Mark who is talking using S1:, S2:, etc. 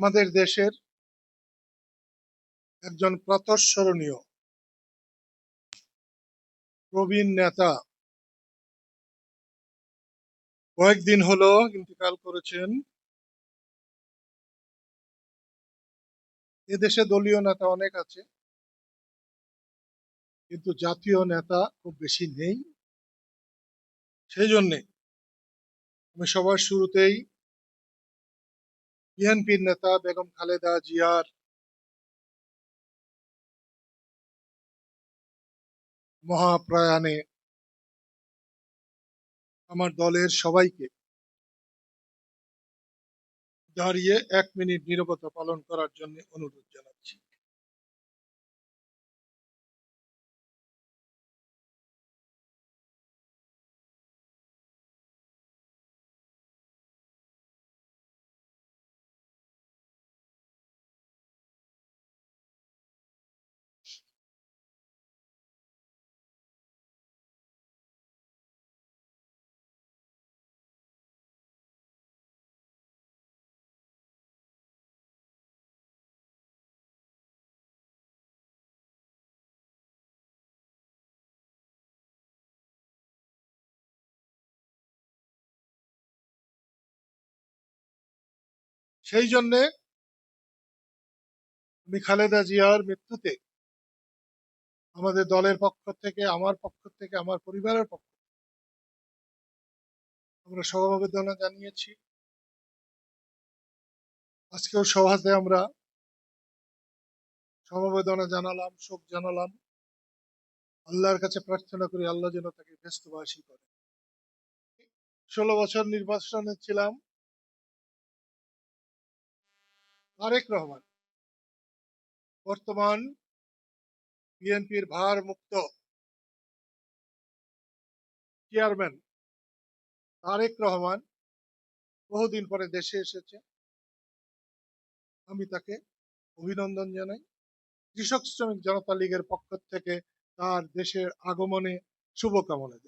S1: আমাদের দেশের একজন প্রাতঃস্মরণীয় প্রবীণ নেতা। কয়েকদিন হলো ইন্তেকাল করেছেন। এদেশে দলীয় নেতা অনেক আছে, কিন্তু জাতীয় নেতা খুব বেশি নেই। সেই জন্যে আমি সবার শুরুতেই বিএনপির নেতা বেগম খালেদা জিয়ার মহাপ্রয়াণে আমার দলের সবাইকে দাঁড়িয়ে এক মিনিট নিরবতা পালন করার জন্য অনুরোধ জানাচ্ছি। সেই জন্যে আমি খালেদা জিয়ার মৃত্যুতে আমাদের দলের পক্ষ থেকে, আমার পক্ষ থেকে, আমার পরিবারের পক্ষ আমরা সমবেদনা জানিয়েছি। আজকেও সভাতে আমরা সমবেদনা জানালাম, শোক জানালাম। আল্লাহর কাছে প্রার্থনা করি আল্লাহ যেন তাকে ব্যস্তবাসী করে। ষোলো বছর নির্বাচনে ছিলাম। তারেক রহমান। বর্তমান বিএনপির ভার মুক্ত চেয়ারম্যান তারেক রহমান বহুদিন পরে দেশে এসেছে। আমি তাকে অভিনন্দন জানাই। কৃষক শ্রমিক জনতা লীগের পক্ষ থেকে তার দেশের আগমনে শুভকামনা